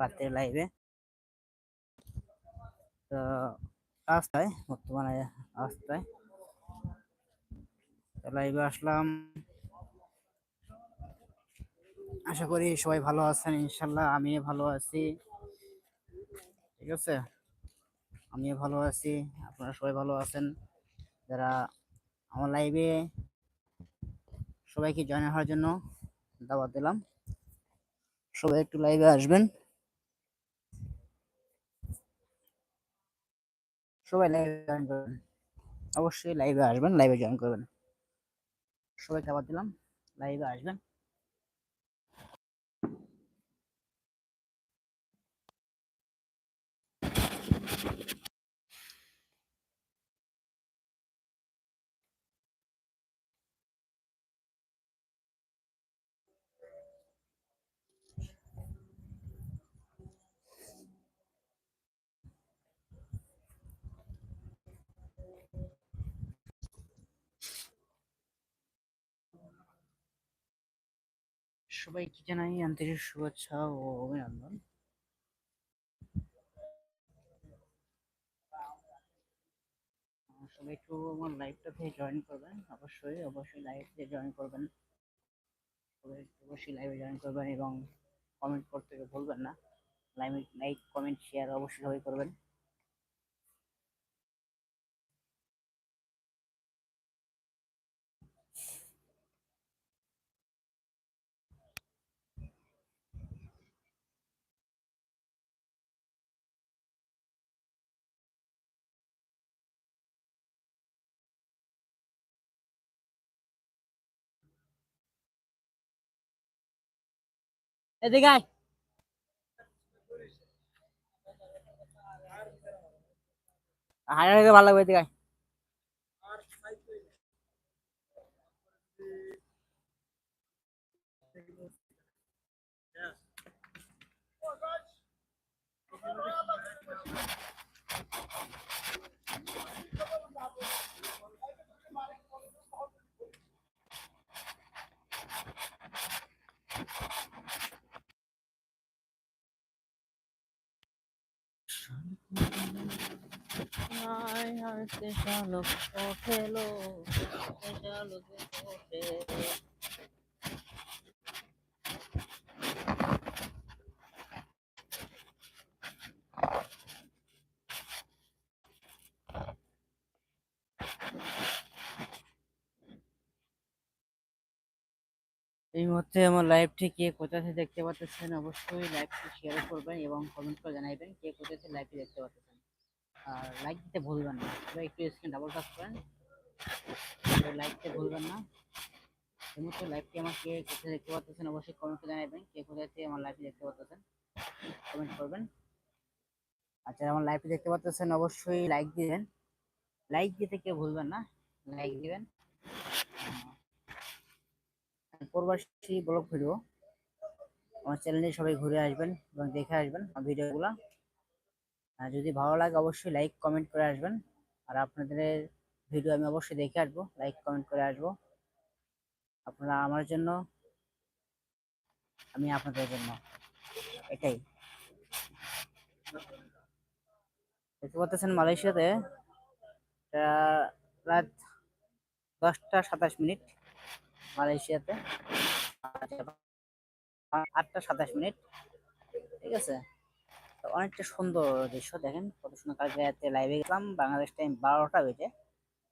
রাত্রে লাইভে তো রাস্তায়, বর্তমানে রাস্তায়। লাইভে আসলাম। আশা করি সবাই ভালো আছেন ইনশাল্লাহ আমিও ভালো আছি। ঠিক আছে? আমিও ভালো আছি, আপনারা সবাই ভালো আছেন। যারা আমার লাইভে সবাইকে জয়েন হওয়ার জন্য দাওয়াত দিলাম। সবাই একটু লাইভে আসবেন। সবাই লাইভে জয়েন করবেন। অবশ্যই লাইভে আসবেন লাইভে জয়েন করবেন। সবাই খাবার দিলাম লাইভে আসবেন। সবাইকে জানাই? আন্তরিক শুভেচ্ছা ও অভিনন্দন। সবাই একটু আমার লাইভটাতে জয়েন করবেন। অবশ্যই অবশ্যই লাইভে জয়েন করবেন। অবশ্যই লাইভে জয়েন করবেন এবং কমেন্ট করতে ভুলবেন না। লাইভ লাইক কমেন্ট শেয়ার অবশ্যই সবাই করবেন। এদিকে আয় হাজার ভালো লাগবে এদিকে আয়। আয় আয় সে শালক ওঠেলো সে শালক ওঠে এই মুহূর্তে আমার লাইভটি কে কোথা দেখতে পাচ্ছেন অবশ্যই লাইভটি শেয়ার করবেন এবং কমেন্ট করে জানাবেন কে কোথা লাইভটি দেখতে পাচ্ছেন আর লাইক দিতে ভুলবেন না। সবাই একটু স্ক্রিন ডাবল টাচ করেন। লাইক দিতে ভুলবেন না। এই মুহূর্তে লাইভটি আমার কে কোথায় দেখতে পাচ্ছেন অবশ্যই কমেন্ট করে জানাবেন কে কোথা থেকে আমার লাইভটি দেখতে পাচ্ছেন কমেন্ট করবেন। আচ্ছা আমার লাইভটি দেখতে পাচ্ছেন অবশ্যই লাইক দিবেন। লাইক দিতে কেউ ভুলবেন না। লাইক দিবেন। প্রবাসী ব্লগ ভিডিও। আমার চ্যানেলে সবাই ঘুরে আসবেন এবং দেখে আসবেন আমার ভিডিওগুলো। যদি ভালো লাগে অবশ্যই লাইক কমেন্ট করে আসবেন। আর আপনাদের ভিডিও আমি অবশ্যই দেখে আসব লাইক কমেন্ট করে আসব। আপনারা আমার জন্য, আমি আপনাদের জন্য। এটাই। দেখতে পাচ্ছেন মালয়েশিয়াতে রাত দশটা সাতাশ মিনিট। মালয়েশিয়াতে। আটটা সাতাশ মিনিট। ঠিক আছে? তো অনেকটা সুন্দর দৃশ্য, দেখেন। কত সুন্দর কালকে লাইভে গেলাম। বাংলাদেশ টাইম বারোটা বেজে।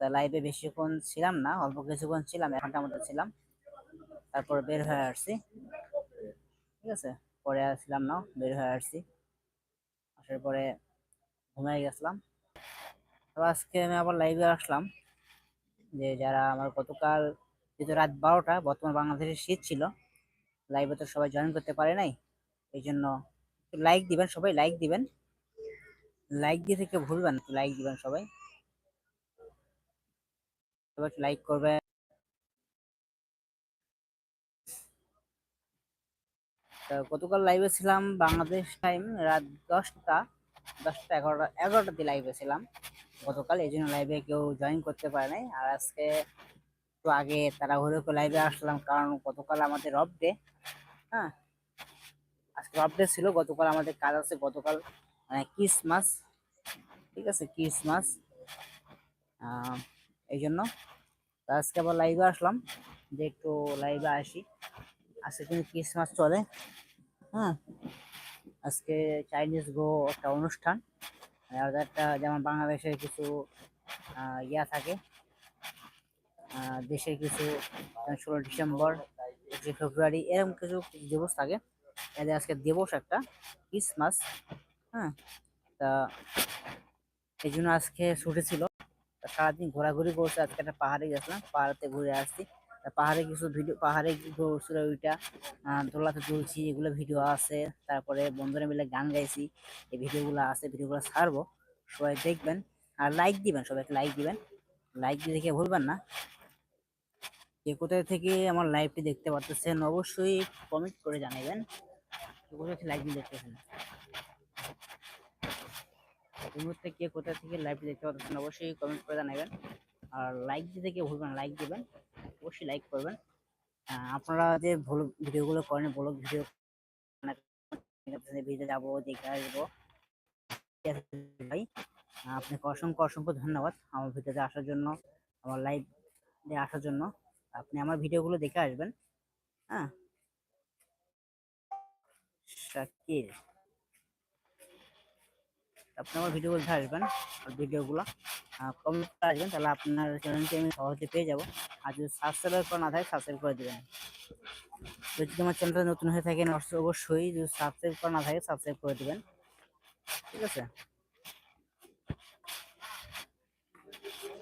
তা লাইভে বেশিক্ষণ ছিলাম না, অল্প কিছুক্ষণ ছিলাম, এক ঘণ্টার মতো ছিলাম। তারপর বের হয়ে আসছি। ঠিক আছে? পরে আসছিলাম না, বের হয়ে আসছি। আসার পরে ঘুমিয়ে গেছিলাম। তো আজকে আমি আবার লাইভে আসলাম। যে যারা আমার গতকাল যেহেতু রাত বারোটা, বর্তমান বাংলাদেশে শীত ছিল। লাইভে তো সবাই জয়েন করতে পারে নাই। এই জন্য লাইক দিবেন সবাই লাইক দিবেন। লাইক দিয়ে থেকে ভুলবেন লাইক দিবেন সবাই। সবাই লাইক করবেন গতকাল লাইভে ছিলাম বাংলাদেশ টাইম রাত দশটা দশটা এগারোটা এগারোটাতে লাইভে ছিলাম গতকাল। এই জন্য লাইভে কেউ জয়েন করতে পারে নাই। আর আজকে একটু আগে তারা ঘুরে লাইভে আসলাম, কারণ গতকাল আমাদের অফ ডে হ্যাঁ? আজকে আপডেট ছিল, গতকাল আমাদের কাজ আছে, গতকাল মানে ক্রিসমাস ঠিক আছে? ক্রিসমাস এই জন্য আজকে আবার লাইভে আসলাম, যে একটু লাইভে আসি। আজকে কিন্তু ক্রিসমাস চলে হ্যাঁ? আজকে চাইনিজ গো একটা অনুষ্ঠান ওদের একটা যেমন বাংলাদেশের কিছু ইয়া থাকে দেশের কিছু ষোলো ডিসেম্বর, পঁচিশে ফেব্রুয়ারি এরকম কিছু দিবস থাকে। এদের আজকে দিবস একটা, ক্রিসমাস হ্যাঁ? তা এই জন্য আজকে ছুটি ছিল। সারাদিন ঘোরাঘুরি করছে, আজকে একটা পাহাড়ে গেছিলাম, পাহাড়তে ঘুরে আসছি। পাহাড়ে কিছু ভিডিও, পাহাড়ে ঘুরছিল ওইটা দোলাতে তুলছি, এগুলো ভিডিও আছে। তারপরে বন্ধুরা মিলে গান গাইছি, এই ভিডিওগুলো আছে, ভিডিওগুলো ছাড়বো। সবাই দেখবেন, আর লাইক দিবেন, সবাইকে লাইক দিবেন। লাইক দিয়ে দেখে ভুলবেন না। কে কোথায় থেকে আমার লাইভটি দেখতে পারতেছেন, অবশ্যই কমেন্ট করে জানাবেন। কোথায় থেকে লাইভটি দেখতেছেন? এই মুহূর্তে কে কোথা থেকে লাইভটি দেখতে পাচ্ছেন অবশ্যই কমেন্ট করে জানাবেন। আর লাইক দিতে কেউ ভুলবেন লাইক দিবেন, অবশ্যই লাইক করবেন। আপনারা যে ভুল ভিডিওগুলো করেন ব্লগ ভিডিও ভিডিও যাব, দেখে আসব। ভাই আপনাকে অসংখ্য অসংখ্য ধন্যবাদ আমার ভিডিওতে আসার জন্য, আমার লাইভ আসার জন্য। আপনি আমার ভিডিওগুলো দেখে আসবেন। হ্যাঁ। শাকির আপনি আমার ভিডিওগুলো দেখে আসবেন ভিডিওগুলো কমেন্ট করে আসবেন তাহলে আপনার চ্যানেলটি আমি সহজে পেয়ে যাব। আর যদি সাবস্ক্রাইব করা না থাকে সাবস্ক্রাইব করে দেবেন। যদি তোমার চ্যানেলটা নতুন হয়ে অবশ্য- অবশ্যই যদি সাবস্ক্রাইব করা না থাকে সাবস্ক্রাইব করে দেবেন। ঠিক আছে?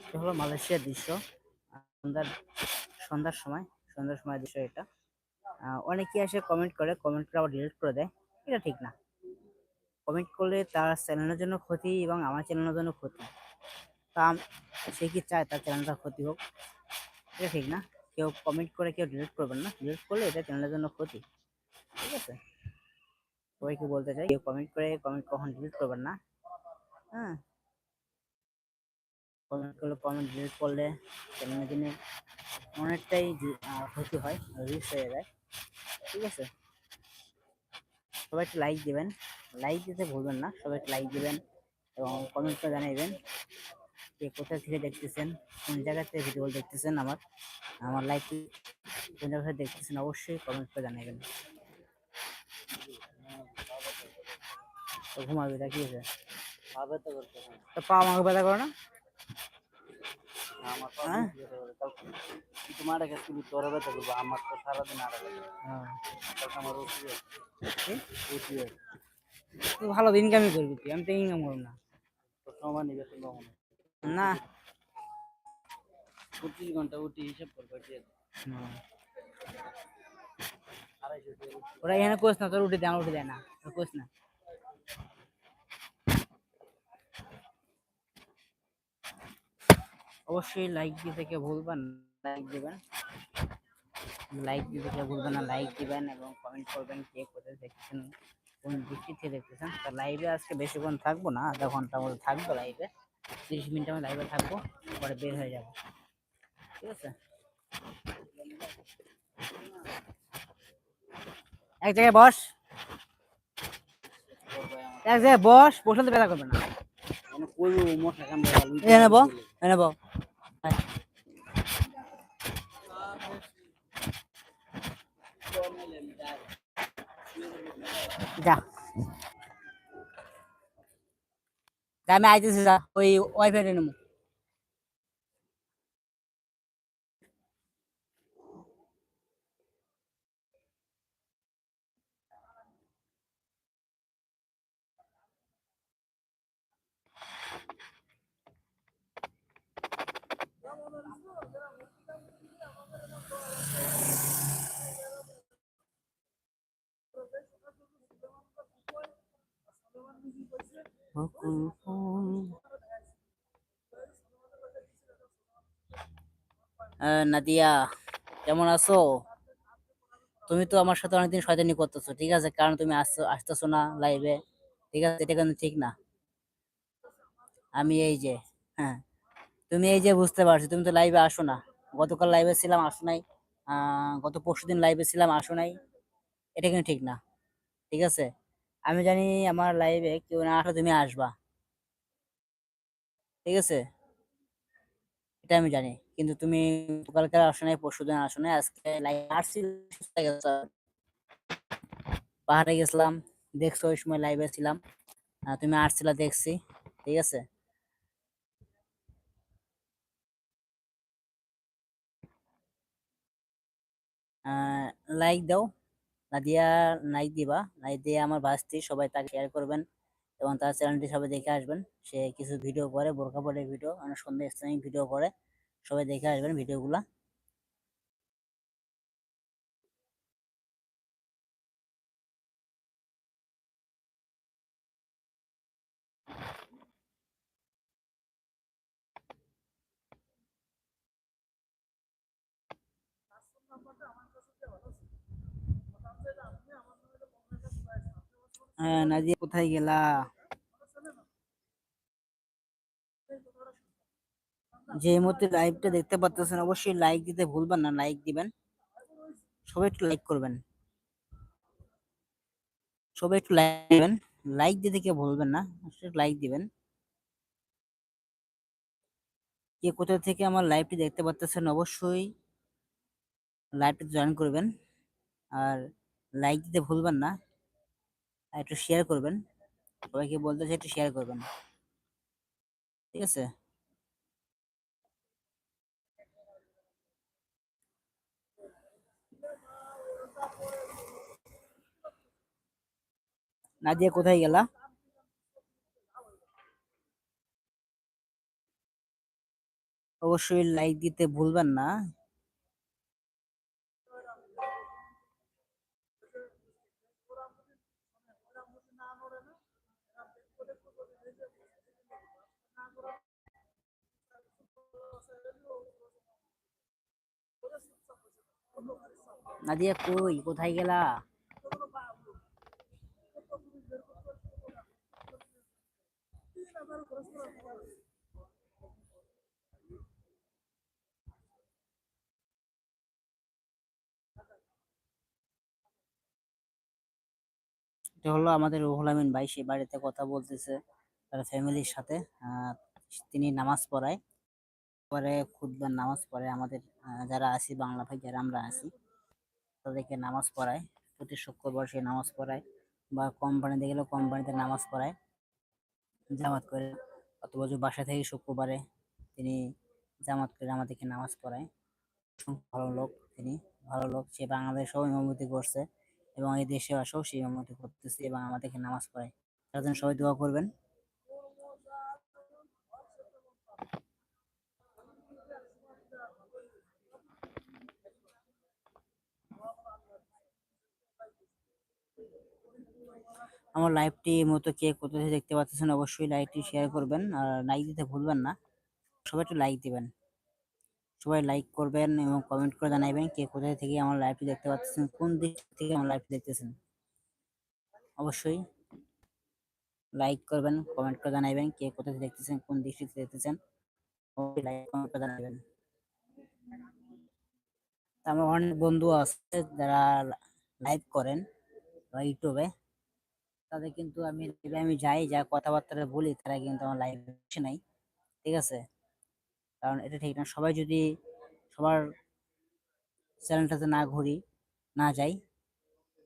এটা হলো মালয়েশিয়ার দৃশ্য। আহ, সন্ধ্যার সময় সন্ধ্যার সময় দৃশ্য এটা। অনেকে এসে কমেন্ট করে কমেন্ট করে আবার ডিলিট করে দেয়। এটা ঠিক না। কমেন্ট করলে তার চ্যানেলের জন্য ক্ষতি এবং আমার চ্যানেলের জন্য ক্ষতি। তা সে কি চায় তার চ্যানেলটা ক্ষতি হোক? এটা ঠিক না। কেউ কমেন্ট করে, কেউ ডিলিট করবেন না। ডিলিট করলে এটা চ্যানেলের জন্য ক্ষতি। ঠিক আছে? সবাইকে বলতে চাই, কেউ কমেন্ট করে কমেন্ট কখন ডিলিট করবেন না? হ্যাঁ। কমেন্ট করলে কমেন্ট ডিলিট করলে চ্যানেলের জন্য অনেকটাই যে- ক্ষতি হয় রিস্ক হয়ে যায়। ঠিক আছে? সবাই একটু লাইক দেবেন। লাইক দিতে ভুলবেন না সবাই একটু লাইক দেবেন এবং কমেন্ট করে জানাইবেন কে কোথা থেকে দেখতেছেন কোন জায়গা থেকে ভিডিও দেখতেছেন আমার। আমার লাইক কোন জায়গা থেকে দেখতেছেন অবশ্যই কমেন্ট করে জানাবেন তো ঘুমাবি তা কি আছে তো পা আমাকে ব্যথা করো না? তোমার কাছে তুমি তোর ব্যথা করব আমার তো সারাদিন আর হ্যাঁ। আমার? রুচি তুই ভালো ইনকামই করবি তুই আমি তো ইনকাম করব না। নিবে না। পঁচিশ ঘণ্টা উঠি হিসেব করব ওরা এখানে কোচ না তোর উঠে দেয় আমার উঠে দেয় না। কোচ না। অবশ্যই লাইক দিতে কেউ ভুলবেন লাইক দেবেন। লাইক দিতে কেউ ভুলবেন না লাইক দিবেন এবং কমেন্ট করবেন কে কোথায় দেখছেন কোন দৃষ্টি থেকে দেখতেছেন তো লাইভে আজকে বেশিক্ষণ থাকব না আধা ঘণ্টার মতো থাকব লাইভে তিরিশ মিনিট আমি লাইভে থাকব পরে বের হয়ে যাব। ঠিক আছে? এক জায়গায় বস। এক জায়গায় বস বসলে তো ব্যথা করবে না। মানে কই মশা কামড়ে এ নেব এ নেব আয়। যা যা আমি আইতেছি যা ওই ওয়াইফাই নেব নাদিয়া, কেমন আছো? তুমি তো আমার সাথে অনেকদিন শয়তানি করতেছো, ঠিক আছে? কারণ তুমি আসছো আসতেছো না লাইভে ঠিক আছে? এটা কিন্তু ঠিক না। আমি এই যে হ্যাঁ তুমি এই যে বুঝতে পারছ, তুমি তো লাইভে আসো না। গতকাল লাইভে ছিলাম, আসো নাই। গত পরশু দিন লাইভে ছিলাম, আসো নাই। এটা কিন্তু ঠিক না, ঠিক আছে? আমি জানি আমার লাইভে কেউ না আসলে তুমি আসবা। ঠিক আছে? এটা আমি জানি। কিন্তু তুমি কালকে আসো নাই পরশু দিন আসো নাই আজকে। পাহাড়ে গেছিলাম, দেখছ, ওই সময় লাইভে ছিলাম। তুমি আসছিলা, দেখছি, ঠিক আছে? লাইক দাও। নাদিয়া লাইক দিবা। লাইক দিয়ে আমার ভাস্তি, সবাই তাকে শেয়ার করবেন। এবং তার চ্যানেলটি সবাই দেখে আসবেন। সে কিছু ভিডিও করে, বোরখা পরে ভিডিও অনেক সুন্দর ইসলামিক ভিডিও করে। সবাই দেখে আসবেন ভিডিওগুলা হ্যাঁ নাদিয়া কোথায় গেলা? যে মুহূর্তে লাইভটা দেখতে পাচ্ছেন অবশ্যই লাইক দিতে ভুলবেন না লাইক দিবেন। সবাই একটু লাইক করবেন। সবাই একটু লাইক দিবেন। লাইক দিতে কেউ ভুলবেন না লাইক দিবেন। কে কোথা থেকে আমার লাইভটি দেখতে পাচ্ছেন অবশ্যই লাইভটি জয়েন করবেন। আর লাইক দিতে ভুলবেন না। একটু শেয়ার করবেন। সবাইকে বলতে চাই একটু শেয়ার করবেন। ঠিক আছে? নাদিয়া কোথায় গেলা? অবশ্যই লাইক দিতে ভুলবেন না। নাদিয়া কই? কোথায় গেলা? এটা হলো আমাদের রুহুল আমিন ভাই সে বাড়িতে কথা বলতেছে। তার ফ্যামিলির সাথে তিনি নামাজ পড়ায়। পরে খুদবার নামাজ পড়ে আমাদের যারা আছি, বাংলা ভাই যারা আমরা আছি, তাদেরকে নামাজ পড়ায়। প্রতি শুক্রবার সে নামাজ পড়ায় বা কোম্পানিতে গেলেও কোম্পানিতে নামাজ পড়ায়। জামাত করে, অথবা যে বাসা থেকে শুক্রবারে তিনি জামাত করে আমাদেরকে নামাজ পড়ায়। ভালো লোক তিনি, ভালো লোক। সে বাংলাদেশেও ইমামতি করছে এবং এই দেশে আসেও সে ইমামতি করতেছে এবং আমাদেরকে নামাজ পড়ায়। তার জন্য সবাই দোয়া করবেন। আমার লাইভটি মতো কে কোথায় দেখতে পাচ্ছেন অবশ্যই লাইভটি শেয়ার করবেন আর লাইক দিতে ভুলবেন না। সবাই একটু লাইক দিবেন। সবাই লাইক করবেন এবং কমেন্ট করে জানাবেন কে কোথায় থেকে আমার লাইভটি দেখতে পাচ্ছেন, কোন দিক থেকে আমার লাইভটি দেখতেছেন। অবশ্যই লাইক করবেন কমেন্ট করে জানাবেন কে কোথায় দেখতেছেন, কোন থেকে দেখতেছেন। অবশ্যই লাইক কমেন্ট করে জানাবেন আমার অনেক বন্ধু আছে যারা লাইভ করেন। ইউটিউবে তাদের কিন্তু আমি আমি যাই, যা কথাবার্তা বলি, তারা কিন্তু আমার লাইভ আসে নাই, ঠিক আছে? কারণ এটা ঠিক না। সবাই যদি সবার চ্যানেলটাতে না ঘুরি, না যাই,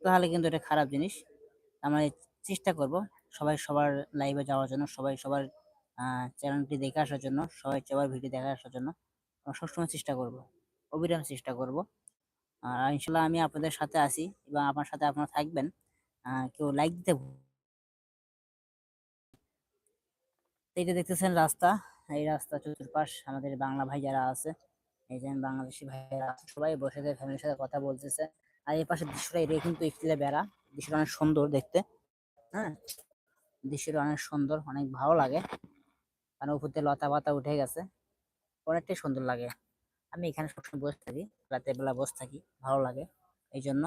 তাহলে কিন্তু এটা খারাপ জিনিস। আমরা চেষ্টা করব সবাই সবার লাইভে যাওয়ার জন্য, সবাই সবার চ্যানেলটি দেখে আসার জন্য, সবাই সবার ভিডিও দেখে আসার জন্য। আমরা সবসময় চেষ্টা করব, অবিরাম চেষ্টা করব। আর ইনশাল্লাহ আমি আপনাদের সাথে আছি এবং আপনার সাথে আপনারা থাকবেন। কেউ লাইক দিতে ভুল- এই যে দেখতেছেন রাস্তা। এই রাস্তা চতুর্পাশ আমাদের বাংলা ভাই যারা আছে, এই যে বাংলাদেশি ভাইয়েরা সবাই বসে ফ্যামিলির সাথে কথা বলতেছে। আর এই পাশে দৃশ্যটা এটা কিন্তু স্টিলের বেড়া। দৃশ্যটা অনেক সুন্দর দেখতে। হ্যাঁ দৃশ্যটা অনেক সুন্দর, অনেক ভালো লাগে। কারণ উপর দিয়ে লতা পাতা উঠে গেছে। অনেকটাই সুন্দর লাগে। আমি এখানে সবসময় বসে থাকি, রাতের বেলা বসে থাকি, ভালো লাগে এই জন্য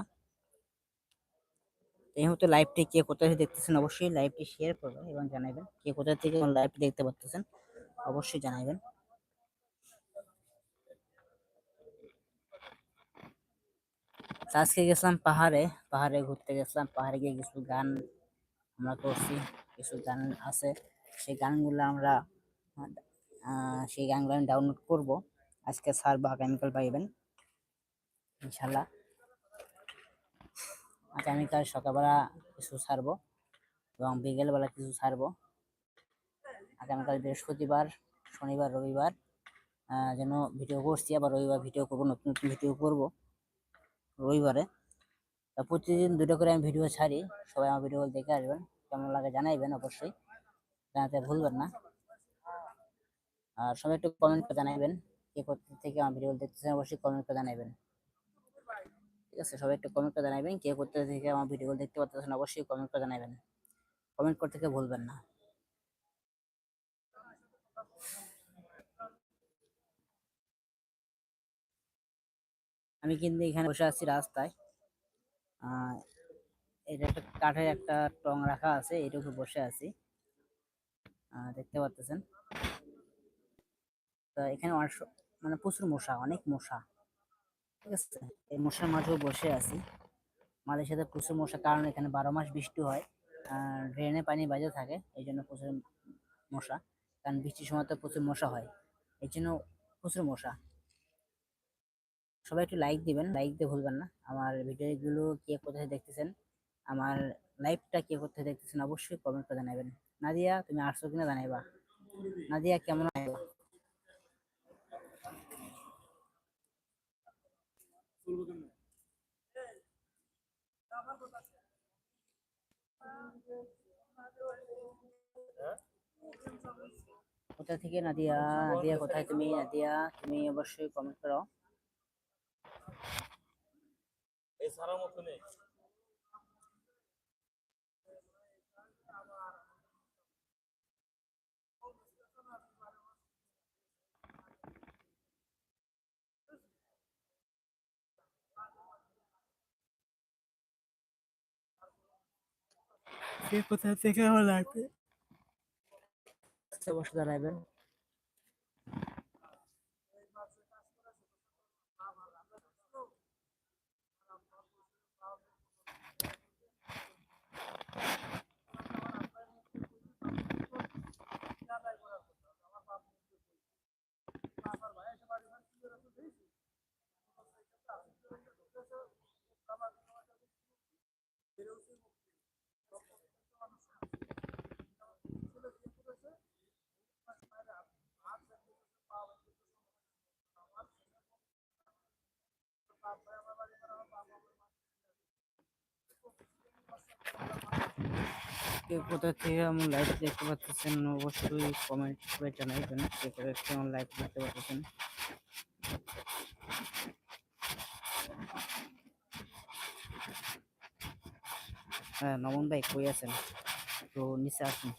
এই মুহূর্তে লাইভটি কে কোথায় দেখতেছেন অবশ্যই লাইভটি শেয়ার করবেন এবং জানাবেন, কে কোথা থেকে লাইভটি দেখতে পাচ্ছেন অবশ্যই জানাবেন। আজকে গেছিলাম পাহাড়ে পাহাড়ে ঘুরতে গেছিলাম, পাহাড়ে গিয়ে কিছু গান আমরা করছি, কিছু গান আছে, সেই গানগুলো আমরা সেই গানগুলো আমি ডাউনলোড করব। আজকে স্যার বা আগামীকাল পাইবেন, ইনশাল্লাহ। আগামীকাল সকালবেলা কিছু ছাড়বো এবং বিকেলবেলা কিছু ছাড়বো। আগামীকাল বৃহস্পতিবার, শনিবার, রবিবার যেন ভিডিও করছি, আবার রবিবার ভিডিও করব, নতুন নতুন ভিডিও করব রবিবারে। প্রতিদিন দুটো করে আমি ভিডিও ছাড়ি, সবাই আমার ভিডিও দেখে আসবেন, কেমন লাগে জানাইবেন অবশ্যই, জানাতে ভুলবেন না। আর সবাই একটু কমেন্ট করে জানাইবেন। কে কোথা থেকে আমার ভিডিও দেখতেছেন, অবশ্যই কমেন্ট করে জানাইবেন। ঠিক আছে, সবাই একটু কমেন্ট করে জানাবেন কে কোথা থেকে আমার ভিডিও দেখতে পাচ্ছেন অবশ্যই কমেন্ট করে জানাবেন কমেন্ট করতে ভুলবেন না। আমি কিন্তু এখানে বসে আছি রাস্তায়। এটা একটা কাঠের একটা টং রাখা আছে, এটার উপর বসে আছি। দেখতে পাচ্ছেন তো এখানে মানে প্রচুর মশা, অনেক মশা। ঠিক আছে? এই মশার মাঝেও বসে আছি। মালয়েশিয়াতে প্রচুর মশা, কারণ এখানে বারো মাস বৃষ্টি হয়। আর ড্রেনে পানি বাজে থাকে, এই জন্য প্রচুর মশা। কারণ বৃষ্টির সময় তো প্রচুর মশা হয়। এই জন্য প্রচুর মশা। সবাই একটু লাইক দিবেন লাইক দিয়ে ভুলবেন না। আমার ভিডিওগুলো কে কোথায় দেখতেছেন, আমার লাইভটা কে কোথায় দেখতেছেন, অবশ্যই কমেন্ট করে জানাবেন। নাদিয়া, তুমি আসছো কিনা জানাইবা? নাদিয়া, কেমন আছো কোথা থেকে নাদিয়া? নাদিয়া কোথায় তুমি? নাদিয়া তুমি অবশ্যই কমেন্ট করো। এই সারা মতো নেই। কে কোথা থেকে আমার লাগবে? বসে দাঁড়াবেন কোথা থেকে আমার লাইভ দেখতে পাচ্ছেন, অবশ্যই কমেন্ট করে জানাবেন কে কোথা থেকে আমার লাইভ দেখতে পাচ্ছেন। হ্যাঁ নমন ভাই কই আছেন? তো নিচে আসুন।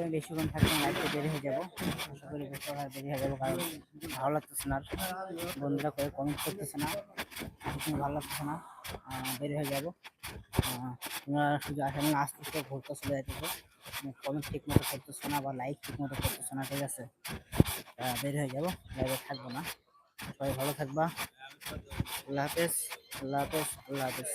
লাইভে বেশিক্ষণ থাকলে লাইভে দেরি হয়ে যাব। আশা করি আর দেরি হয়ে যাব, কারণ ভালো লাগতেছে না। বন্ধুরা করে কমেন্ট করতেছে না ভালো লাগতেছে না দেরি হয়ে যাব। তোমরা শুধু আসলে আস্তে আস্তে ঘুরতে চলে যাইতেছে কমেন্ট ঠিক মতো করতেছো না বা লাইক ঠিক মতো করতেছো না, ঠিক আছে? বের হয়ে যাব লাইভে থাকব না। সবাই ভালো থাকবা। আল্লাহ হাফেজ আল্লাহ হাফেজ আল্লাহ হাফেজ।